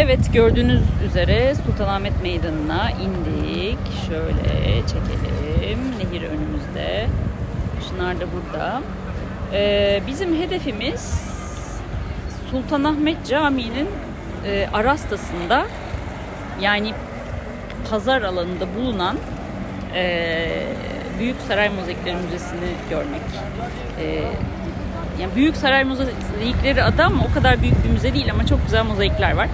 Evet gördüğünüz üzere Sultanahmet Meydanı'na indik. Şöyle çekelim. Nehir önümüzde. Şunlar da burada. Ee, bizim hedefimiz Sultanahmet Camii'nin e, arastasında yani pazar alanında bulunan e, Büyük Saray Mozaikleri Müzesi'ni görmek. E, yani Büyük Saray Mozaikleri adı ama o kadar büyük bir müze değil ama çok güzel mozaikler var.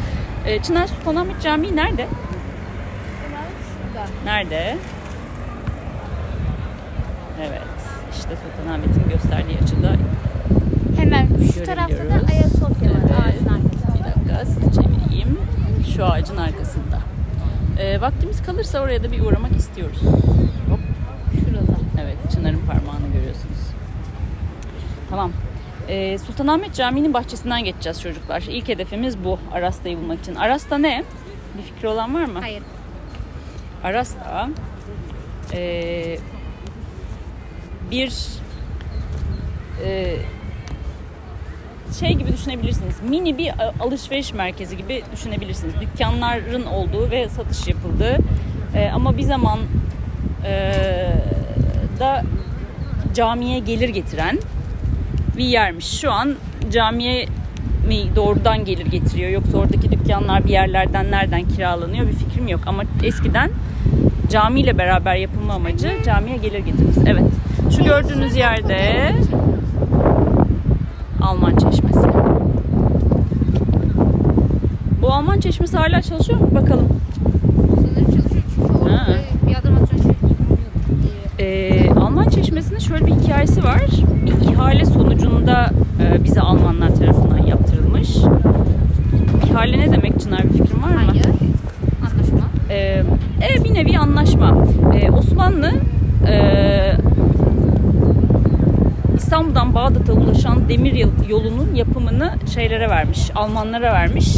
E, Çınar Sultanahmet Camii nerede? Nerede? Evet. İşte Sultanahmet'in gösterdiği açıda Hemen şu tarafta da. Ayasofya var ağacın arkasında. Bir dakika sizi çevireyim. Şu ağacın arkasında. Ee, vaktimiz kalırsa oraya da bir uğramak istiyoruz. Hop. Şurada. Evet, Çınar'ın parmağını görüyorsunuz. Tamam. Ee, Sultanahmet Camii'nin bahçesinden geçeceğiz çocuklar. İlk hedefimiz bu. Arasta'yı bulmak için. Arasta ne? Bir fikri olan var mı? Hayır. Arasta eee, bir eee, şey gibi düşünebilirsiniz. Mini bir a- alışveriş merkezi gibi düşünebilirsiniz. Dükkanların olduğu ve satış yapıldığı eee, ama bir zaman eee, da camiye gelir getiren bir yermiş. Şu an camiye mi doğrudan gelir getiriyor yoksa oradaki dükkanlar bir yerlerden nereden kiralanıyor bir fikrim yok ama eskiden camiyle beraber yapılma amacı camiye gelir getirmesi. Evet. Şu gördüğünüz yerde Alman Çeşmesi. Bu Alman Çeşmesi hala çalışıyor mu? Bakalım. Sanırım çalışıyor çünkü orada Ha. bir adım atacak şey Ee, Alman Çeşmesi'nin şöyle bir hikayesi var. Bir ihale sonucunda e, bize Almanlar tarafından yaptırılmış. İhale ne demek Çınar bir fikrin var mı? Hayır. Anlaşma. Ee, e, bir nevi anlaşma. Ee, Osmanlı e, İstanbul'dan Bağdat'a ulaşan demir yol- yolunun yapımını şeylere vermiş, Almanlara vermiş.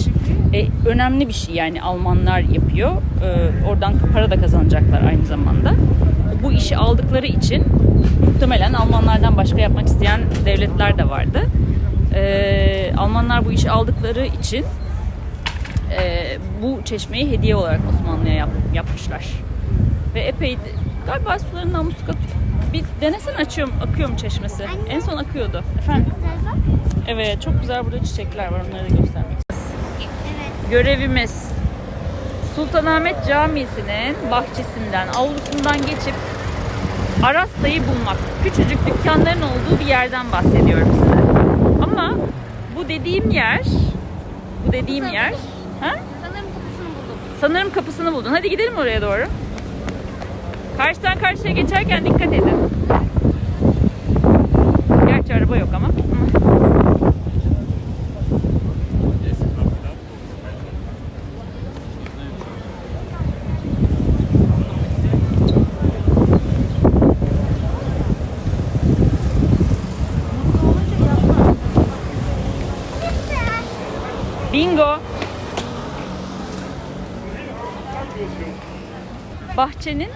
E, önemli bir şey yani Almanlar yapıyor. E, oradan para da kazanacaklar aynı zamanda. Bu işi aldıkları için muhtemelen Almanlardan başka yapmak isteyen devletler de vardı. E, Almanlar bu işi aldıkları için e, bu çeşmeyi hediye olarak Osmanlı'ya yap- yapmışlar. Ve epey galiba sularından musluk bir denesene açıyor mu, akıyor mu çeşmesi? En son akıyordu. Efendim? Evet çok güzel burada çiçekler var onları da göstermek. Evet. Görevimiz Sultanahmet Camisi'nin bahçesinden, avlusundan geçip Arasta'yı bulmak. Küçücük dükkanların olduğu bir yerden bahsediyorum size. Ama bu dediğim yer, bu dediğim Güzel yer, ha? Sanırım kapısını buldum. Sanırım kapısını buldun. Hadi gidelim oraya doğru. Karşıdan karşıya geçerken dikkat edin. Gerçi araba yok ama. Bahçenin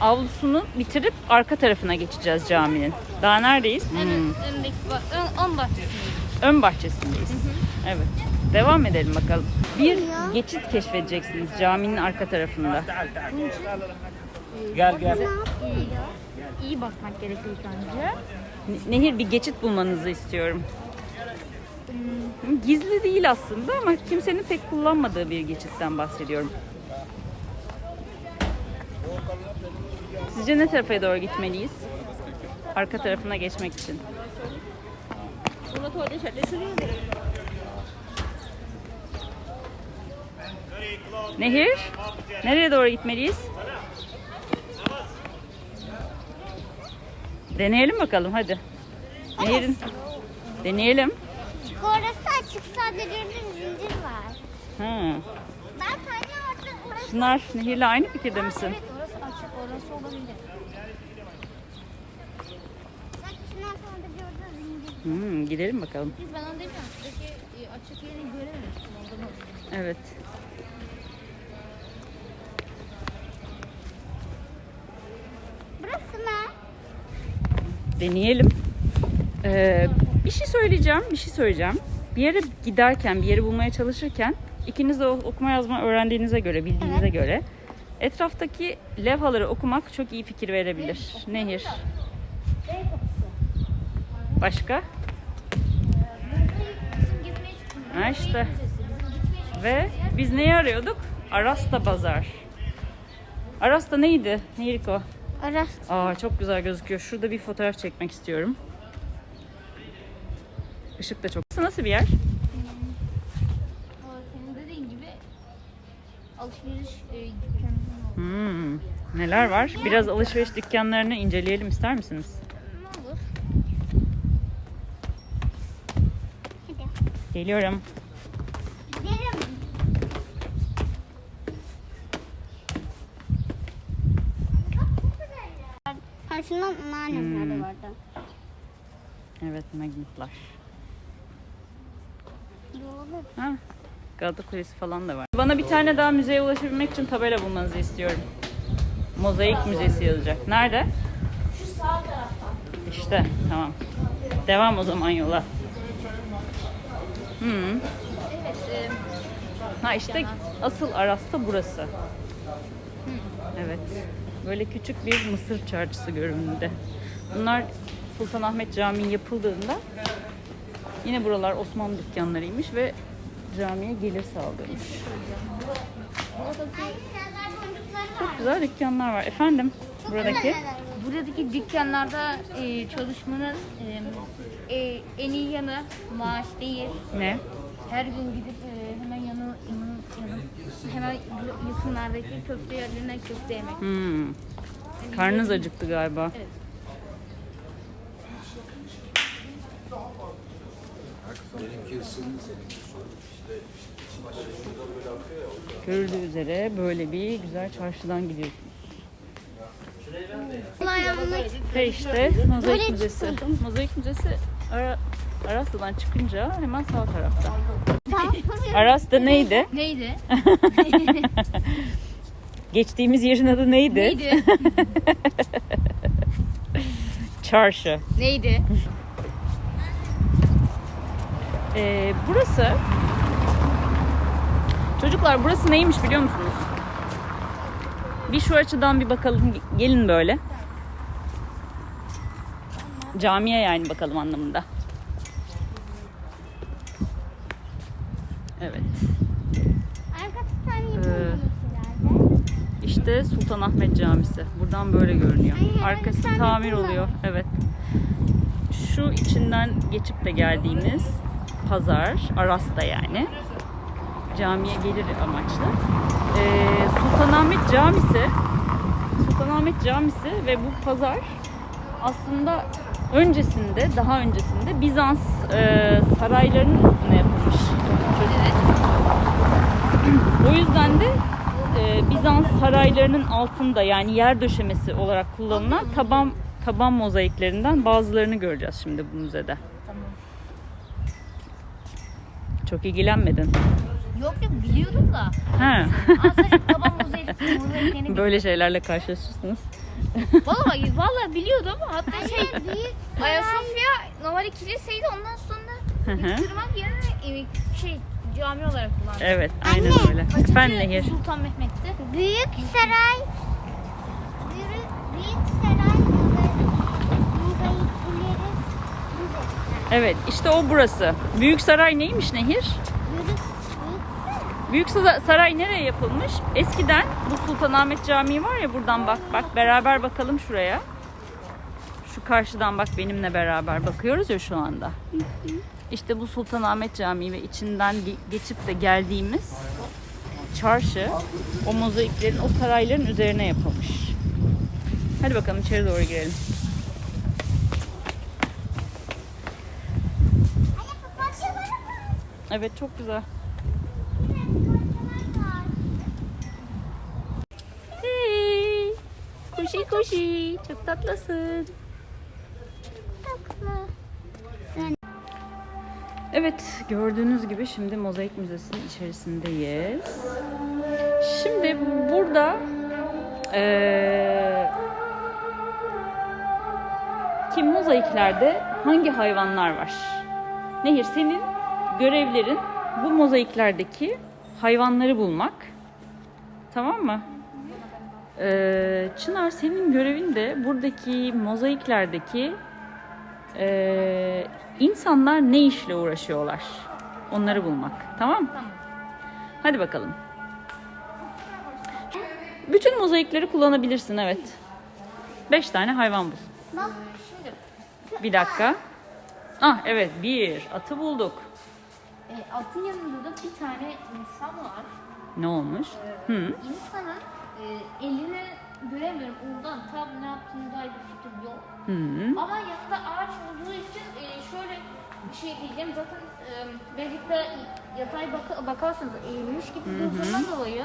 avlusunu bitirip arka tarafına geçeceğiz caminin. Daha neredeyiz? Hmm, Evet. Öndeki ön, ön bahçesindeyiz. Ön bahçesindeyiz. Evet. Devam edelim bakalım. Bir geçit keşfedeceksiniz caminin arka tarafında. Gel gel. İyi. Bakmak gerekiyor bence. Ne- Nehir bir geçit bulmanızı istiyorum. Gizli değil aslında ama kimsenin pek kullanmadığı bir geçitten bahsediyorum. Sizce ne tarafa doğru gitmeliyiz? Arka tarafına geçmek için. Nehir, nereye doğru gitmeliyiz? Deneyelim bakalım hadi. Nehir'in deneyelim. Çünkü orası açık sadece gördüğün zincir var. Ha. Ben sadece orada orası Çınar, Nehir'le aynı fikirde misin? Evet orası açık. Orası olabilir. bak şundan sonra da gördüğün zincir. Hmm, gidelim bakalım. Biz ben onu demiyorum. Şuradaki e, açık yeri görememiştim. Ondan oldu. Evet. Burası mı? Deneyelim. Ee, bir şey söyleyeceğim, bir şey söyleyeceğim. Bir yere giderken, bir yeri bulmaya çalışırken ikiniz de okuma yazma öğrendiğinize göre, bildiğinize göre etraftaki levhaları okumak çok iyi fikir verebilir. Nehir. Başka? Ha işte. Ve biz neyi arıyorduk? Arasta Bazar. Arasta neydi? Nehirko. Aras. Aa çok güzel gözüküyor. Şurada bir fotoğraf çekmek istiyorum. Işık da çok. Nasıl bir yer? Senin dediğin gibi alışveriş. Hmm, neler var? Biraz alışveriş dükkanlarını inceleyelim ister misiniz? Ne olur? Hadi. Geliyorum. Gidelim. Karşından anneannemler de Hmm. vardı. Evet magnetler. Dolabı. Ha, Galata Kulesi falan da var. Bana bir tane daha müzeye ulaşabilmek için tabela bulmanızı istiyorum. Mozaik Müzesi yazacak. Nerede? Şu sağ tarafta. İşte tamam. Devam o zaman yola. Hmm. Ha işte asıl Aras'ta burası. Evet. Böyle küçük bir Mısır çarşısı görünümünde. Bunlar Sultanahmet Camii yapıldığında yine buralar Osmanlı dükkanlarıymış ve camiye gelir sağlıyormuş. Çok güzel dükkanlar var. Efendim buradaki? buradaki dükkanlarda e, çalışmanın e, e, en iyi yanı maaş değil. Ne? Her gün gidip e, hemen yanı, yanı, yanı hemen yakınlardaki köfte yerlerinden köfte yemek. Hmm. Karnınız acıktı galiba. Evet. Görüldüğü üzere böyle bir güzel çarşıdan gidiyorsunuz. Ve işte Mozaik Müzesi. Mozaik Müzesi Ara, Aras'tan çıkınca hemen sağ tarafta. Sağ Aras'ta neydi? Neydi? Geçtiğimiz yerin adı neydi? Neydi? Çarşı. Neydi? Ee, burası Çocuklar burası neymiş biliyor musunuz? Bir şu açıdan bir bakalım. Gelin böyle. Camiye yani bakalım anlamında. Evet. Ee. İşte Sultanahmet Camisi. Buradan böyle görünüyor. Arkası tamir oluyor. Evet. Şu içinden geçip de geldiğimiz pazar, Aras'ta yani. Camiye gelir amaçlı. Ee, Sultanahmet Camisi Sultanahmet Camisi ve bu pazar aslında öncesinde, daha öncesinde Bizans e, saraylarının üstüne yapılmış. Evet. O yüzden de e, Bizans saraylarının altında yani yer döşemesi olarak kullanılan taban taban mozaiklerinden bazılarını göreceğiz şimdi bu müzede. Tamam. Çok ilgilenmedin. Yok yok biliyordum da. Ha. Aslında babam Böyle şeylerle karşılaşırsınız. Valla valla biliyordum. Hatta şey Ayasofya normalde kiliseydi ondan sonra Hı hı. yıktırmak yerine e, şey cami olarak kullandı. evet, aynen Anne, öyle. Efendim Nehir. Sultan Mehmet'ti. Büyük saray. Büyük, büyük saray. Evet, işte o burası. Büyük Saray neymiş Nehir? Büyük, büyük Büyük Sa- Saray nereye yapılmış? Eskiden bu Sultanahmet Camii var ya buradan bak bak beraber bakalım şuraya. Şu karşıdan bak benimle beraber bakıyoruz ya şu anda. İşte bu Sultanahmet Camii ve içinden ge- geçip de geldiğimiz çarşı o mozaiklerin o sarayların üzerine yapılmış. Hadi bakalım içeri doğru girelim. Evet çok güzel. Hey! Kuşi çok tatlısın. Tatlı. Evet gördüğünüz gibi şimdi Mozaik Müzesi'nin içerisindeyiz. Şimdi burada eee ki mozaiklerde hangi hayvanlar var? Nehir senin görevlerin bu mozaiklerdeki hayvanları bulmak. Tamam mı? Ee, Çınar senin görevin de buradaki mozaiklerdeki ee, insanlar ne işle uğraşıyorlar? Onları bulmak. Tamam? Tamam. Hadi bakalım. Bütün mozaikleri kullanabilirsin evet. Beş tane hayvan bul. Bak Şimdi Bir dakika. Ah evet bir. Atı bulduk. e, atın yanında da bir tane insan var. Ne olmuş? Hı. İnsanın e, elini göremiyorum. Ondan tam ne yaptığını dair bir fikrim yok. Hı. Ama yanında ağaç olduğu için e, şöyle bir şey diyeceğim. Zaten e, birlikte yatay baka, bakarsanız eğilmiş gibi durduğundan dolayı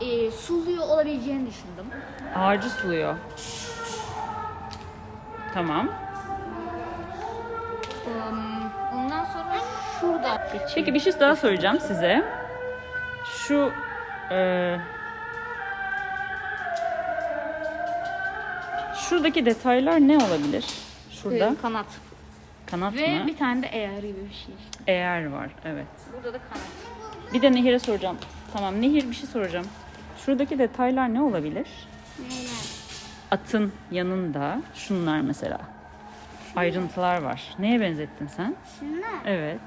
e, suluyor olabileceğini düşündüm. Ağacı suluyor. Tamam. E, ondan sonra şurada. Peki bir şey daha soracağım size. Şu e, şuradaki detaylar ne olabilir? Şurada e, kanat. kanat Ve mı? bir tane de eğer gibi bir şey işte. Eğer var. Evet. Burada da kanat. Bir de Nehir'e soracağım. Tamam Nehir bir şey soracağım. Şuradaki detaylar ne olabilir? neler? Atın yanında şunlar mesela. Ayrıntılar var. Neye benzettin sen? Şunlar. Evet.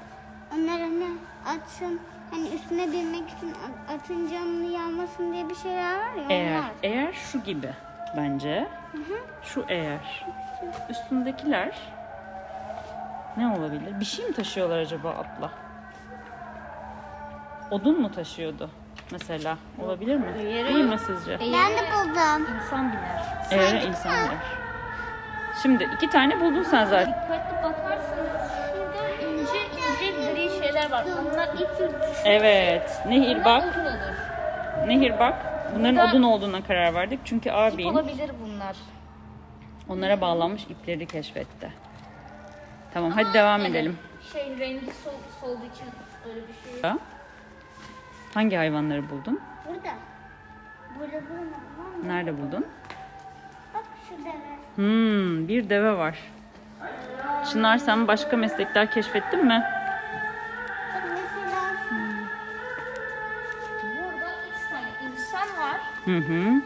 Onlar hani atın hani üstüne binmek için at- atın canını yanmasın diye bir şeyler var ya Eğer onlar. eğer şu gibi bence. Şu eğer. Üstündekiler ne olabilir? Bir şey mi taşıyorlar acaba atla? Odun mu taşıyordu mesela? Olabilir mi? Eğere- Değil mi sizce? Ben de buldum. İnsan biner. Eğer insan bilir. Şimdi iki tane buldun sen zaten. Dikkatli bakarsanız şurada ince ince gri şeyler var. Onlar ilk tür Evet. Nehir bak. odun olur. Nehir bak. Bunların Burada- odun olduğuna karar verdik. Çünkü İp abin olabilir bunlar. onlara bağlanmış ipleri keşfetti. Tamam hadi devam Yani edelim. Şey rengi sol, solduğu için öyle bir şey. Hangi hayvanları buldun? Burada. Burada bulmadım. Nerede buldun? Bak şu deve. Hmm, bir deve var. Çınar sen başka meslekler keşfettin mi? Hı hı.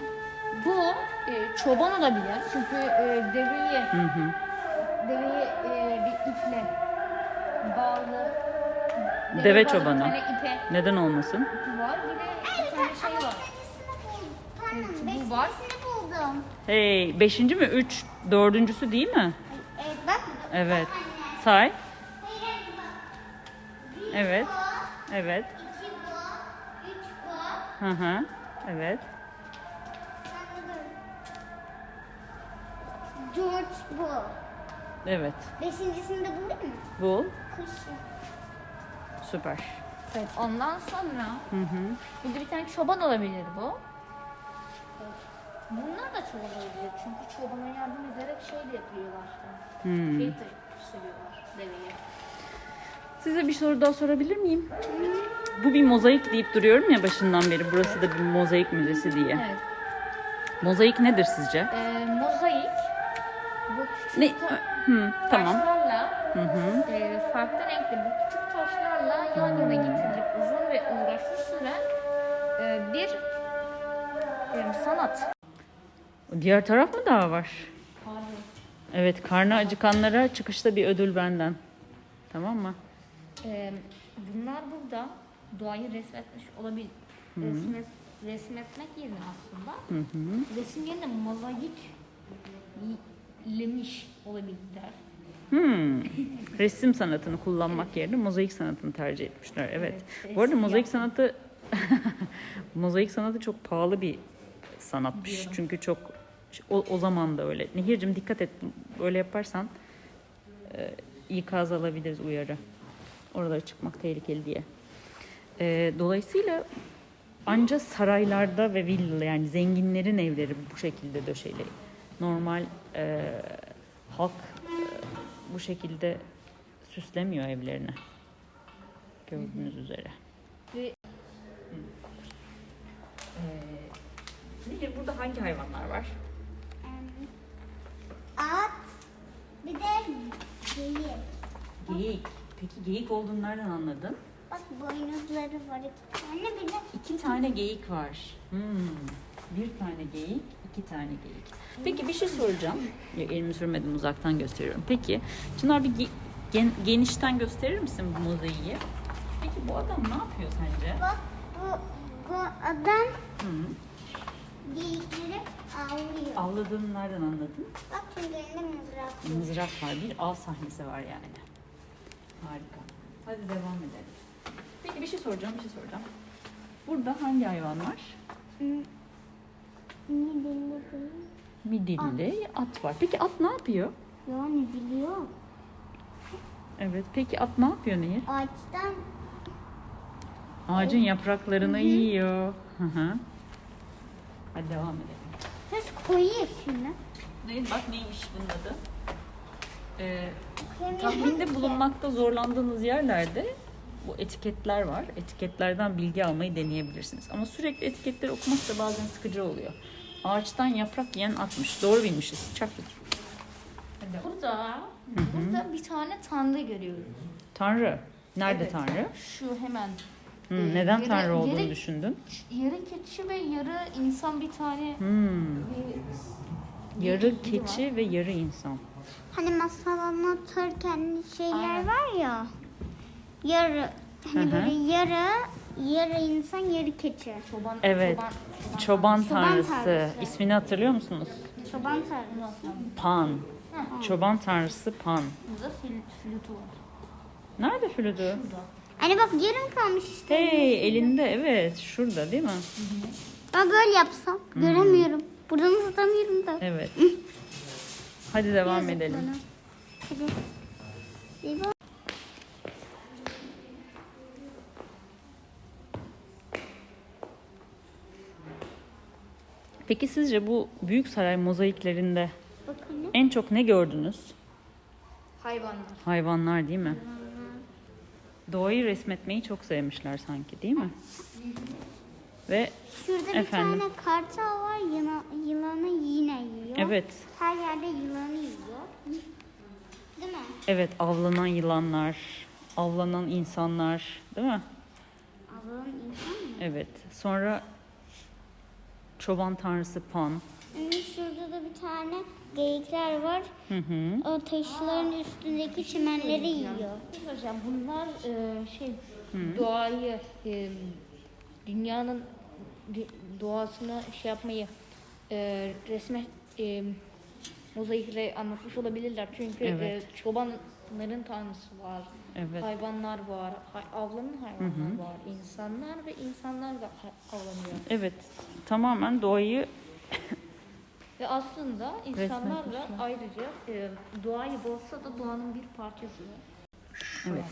Bu e, çoban olabilir. Çünkü e, deveyi Hı hı. deveyi e, bir iple bağlı. Deve bağlı çobanı. Bir tane ipe Neden olmasın? var. Bir de bir tane şey var. Bu var. beşincisini buldum. Hey, beşinci mi? Üç, dördüncüsü değil mi? Evet bak. Evet. Say. Hayır, bak. Bir Evet. bu, Evet. iki bu, üç bu. Hı hı. Evet. Bu. Evet. Beşincisini de buldun mu? Bul. Kış. Süper. Evet, ondan sonra Hı hı. burada bir tane çoban olabilir bu. Bunlar da çoban olabilir çünkü çobana yardım ederek şey de yapıyorlar. Hmm. Şey de sürüyorlar deveye. Size bir soru daha sorabilir miyim? Bu bir mozaik deyip duruyorum ya başından beri. Burası da bir mozaik müzesi diye. Evet. Mozaik nedir sizce? Ee, mozaik bu küçük Ne? ta- Hı, tamam. taşlarla Hı hı. e, farklı renkli bu küçük taşlarla yan yana getirilip uzun ve uğraşlı süren e, bir e, sanat. Diğer taraf mı daha var? Evet, karnı acıkanlara çıkışta bir ödül benden. Tamam mı? Ee, bunlar burada doğayı resmetmiş olabilir. Resmet, resmetmek yerine aslında resim yerine mozaik lemiş olabilirler. Hmm. Resim sanatını kullanmak yerine mozaik sanatını tercih etmişler. Evet. Evet, Bu arada mozaik sanatı mozaik sanatı çok pahalı bir sanatmış. Biliyorum. Çünkü çok o, o zaman da öyle. Nehir'cim dikkat et. Böyle yaparsan e, ikaz alabiliriz uyarı. Oralara çıkmak tehlikeli diye. E, dolayısıyla anca saraylarda ve villa yani zenginlerin evleri bu şekilde döşeli. Normal e, halk e, bu şekilde süslemiyor evlerini. Gördüğünüz üzere. Ve Nehir burada hangi hayvanlar var? At. Bir de geyik. Geyik. Peki geyik olduğunu nereden anladın? Bak boynuzları var. iki tane bir de İki tane geyik var. Hmm. Bir tane geyik, iki tane geyik. Peki bir şey soracağım. Ya, elimi sürmedim uzaktan gösteriyorum. Peki Çınar bir ge- gen- genişten gösterir misin bu mozaiği? Peki bu adam ne yapıyor sence? bak bu, bu adam Hı. geyikleri avlıyor. Avladığını nereden anladın? Bak çünkü elinde mızrak var. Mızrak var. Bir av sahnesi var yani. Harika. Hadi devam edelim. Peki bir şey soracağım, bir şey soracağım. Burada hangi hayvan var? Hı. Değil. Midilli at var. Peki at ne yapıyor? Yani biliyor. Evet. Peki at ne yapıyor Nehir? Ağaçtan Ağacın yapraklarını yiyor. Hı hı. Hadi devam edelim. Biz koyuyor şimdi. Ne, bak neymiş bunun adı? Ee, tahminde bulunmakta zorlandığınız yerlerde bu etiketler var. Etiketlerden bilgi almayı deneyebilirsiniz. Ama sürekli etiketleri okumak da bazen sıkıcı oluyor. Ağaçtan yaprak yiyen atmış. Doğru bilmişiz. Çaktık. Hadi. Burada, burada bir tane tanrı görüyoruz. Tanrı. Nerede Evet. Tanrı? Şu hemen. Hı, Ee, neden yere- Tanrı olduğunu yere- düşündün? Yarı keçi ve yarı insan bir tane Hmm. bir- Yarı bir- biri keçi ve yarı insan. Hani masal anlatırken şeyler Aynen. var ya. Yarı hani Hı hı. böyle yarı yarı insan yarı keçi. Çoban, Evet. çoban, Çoban Çoban tanrısı. tanrısı. İsmini hatırlıyor musunuz? Çoban tanrısı. Pan. Çoban tanrısı Pan. Burada fil, flütü var. Nerede flütü? Hani bak yarım kalmış işte. Hey elinde evet şurada değil mi? Ben böyle yapsam göremiyorum. Buradan tutamıyorum da. Evet. Hadi devam Yazık edelim. bana. Hadi. Bir bak. Peki sizce bu büyük saray mozaiklerinde Bakalım. en çok ne gördünüz? Hayvanlar. Hayvanlar değil mi? Doğayı resmetmeyi çok sevmişler sanki değil mi? Ve Şurada bir Efendim? tane kartal var. Yıla, yılanı yine yiyor. evet, Her yerde yılanı yiyor. Değil mi? evet avlanan yılanlar, avlanan insanlar değil mi? Allah'ın insan mı? Evet. Sonra çoban tanrısı Pan. Şimdi şurada da bir tane geyikler var. Hı hı. O taşların üstündeki çimenleri yiyor. Hocam bunlar e, şey doğayı e, dünyanın dü- doğasını şey yapmayı e, resme e, mozaikle anlatmış olabilirler. Çünkü Evet. e, çobanların tanrısı var. Evet. Hayvanlar var, hay, avlanan hayvanlar var, insanlar ve insanlar da avlanıyor. Evet. Tamamen doğayı Ve aslında insanlar da ayrıca e, doğayı bozsa da doğanın bir parçası. Evet.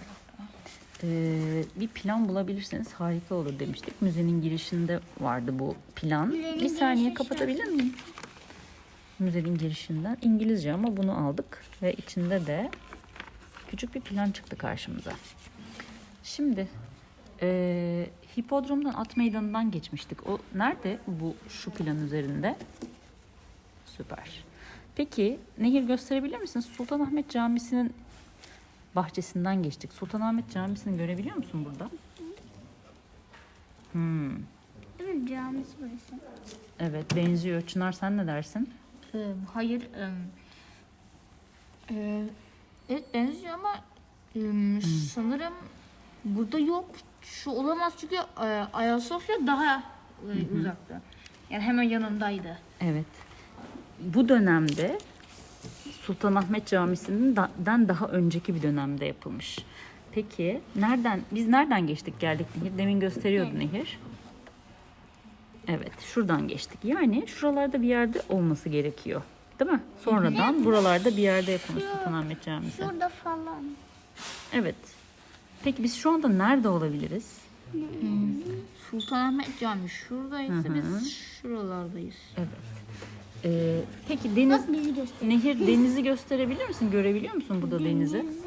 Ee, bir plan bulabilirseniz harika olur demiştik. Müzenin girişinde vardı bu plan. Müzenin bir saniye kapatabilir miyim? Müzenin girişinden İngilizce ama bunu aldık ve içinde de küçük bir plan çıktı karşımıza. Şimdi ee, hipodromdan at meydanından geçmiştik. O nerede bu şu plan üzerinde? Süper. Peki Nehir gösterebilir misin? Sultanahmet Camisi'nin bahçesinden geçtik. Sultanahmet Camisi'ni görebiliyor musun burada? Hmm, mi? Camisi burası. evet benziyor. Çınar sen ne dersin? Ee, hayır. e, evet benziyor ama em, sanırım burada yok. Şu olamaz çünkü e, Ayasofya daha e, uzakta. Yani hemen yanındaydı. Evet. Bu dönemde Sultanahmet Camisi'nden daha önceki bir dönemde yapılmış. Peki nereden biz nereden geçtik geldik Nehir? Demin gösteriyordu Nehir. Evet, şuradan geçtik. Yani şuralarda bir yerde olması gerekiyor. Değil mi? Sonradan buralarda bir yerde yapılmış Sultanahmet Camisi. Şurada falan. Evet. Peki biz şu anda nerede olabiliriz? Sultanahmet Camii şuradaysa Hı hı. biz şuralardayız. Evet. Ee, peki deniz Bak bizi göster. Nehir denizi gösterebilir misin? Görebiliyor musun burada denizi? Denize.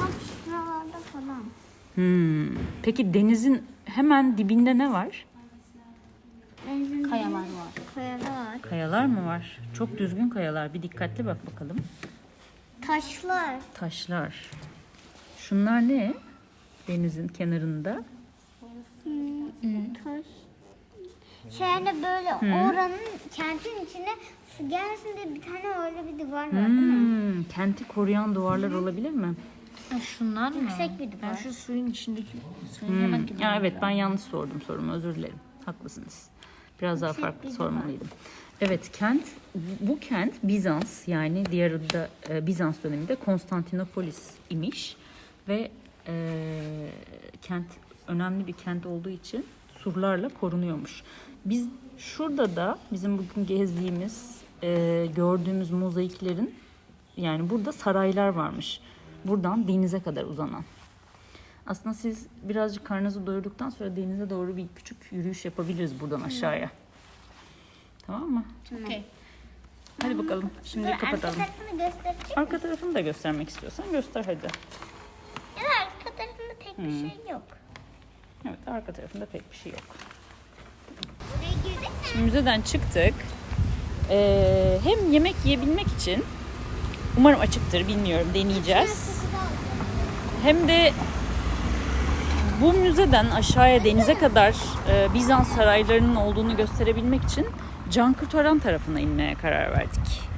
Bak şuralarda falan. Hmm. Peki denizin hemen dibinde ne var? Kayalar var. Kayalar. Kayalar mı var? Çok düzgün kayalar. Bir dikkatli bak bakalım. Taşlar. Taşlar. Şunlar ne? Denizin kenarında. Taş. Şöyle böyle oranın kentin içine su gelsin diye bir tane öyle bir duvar var değil mi? Hmm, kenti koruyan duvarlar olabilir mi? Şunlar mı? Yüksek bir duvar. Ben şu suyun içindeki suyun Hmm. yemek gibi. Ya evet ben yanlış sordum sorumu özür dilerim. Haklısınız. Biraz daha farklı sormalıydım. Evet kent bu kent Bizans yani diğer adı da e, Bizans döneminde Konstantinopolis imiş ve e, kent önemli bir kent olduğu için surlarla korunuyormuş. Biz şurada da bizim bugün gezdiğimiz e, gördüğümüz mozaiklerin yani burada saraylar varmış. Buradan denize kadar uzanan. Aslında siz birazcık karnınızı doyurduktan sonra denize doğru bir küçük yürüyüş yapabiliriz buradan aşağıya. Tamam mı? Okey. Hadi bakalım. Şimdi Dur, arka kapatalım. tarafını gösterecek. Arka tarafını da göstermek istiyorsan göster hadi. Ya arka tarafında pek bir şey yok. Evet arka tarafında pek bir şey yok. Buraya girdik mi? Şimdi müzeden çıktık. Ee, hem yemek yiyebilmek için umarım açıktır bilmiyorum deneyeceğiz. Hem de bu müzeden aşağıya denize kadar e, Bizans saraylarının olduğunu gösterebilmek için can kurtaran tarafına inmeye karar verdik.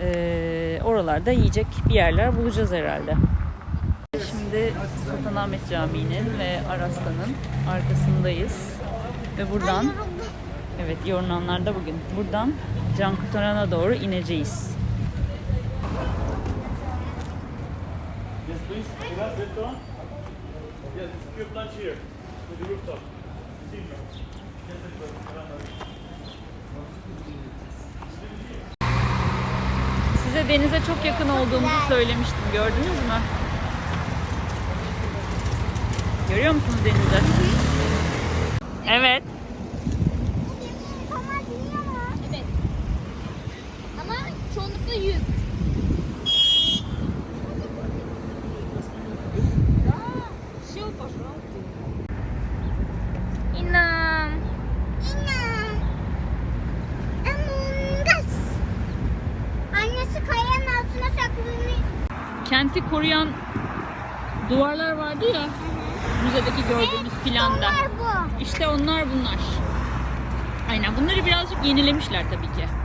Ee, oralarda yiyecek bir yerler bulacağız herhalde. Şimdi Sultanahmet Camii'nin ve Araslan'ın arkasındayız. Ve buradan. Evet yorunanlar da bugün. Buradan Can Kurtaran'a doğru ineceğiz. Yes, please. Size denize çok yakın olduğumuzu söylemiştim. Gördünüz mü? Görüyor musunuz denizi? Evet. Tamam dinliyor mu? Evet. Ama çoğunlukla yük. İnan. İnan. Among Us. Annesi kayanın altına saklanıyor. Kenti koruyan duvarlar vardı ya. Müzedeki gördüğümüz planda. Onlar bu. İşte onlar bunlar. Aynen bunları birazcık yenilemişler tabii ki.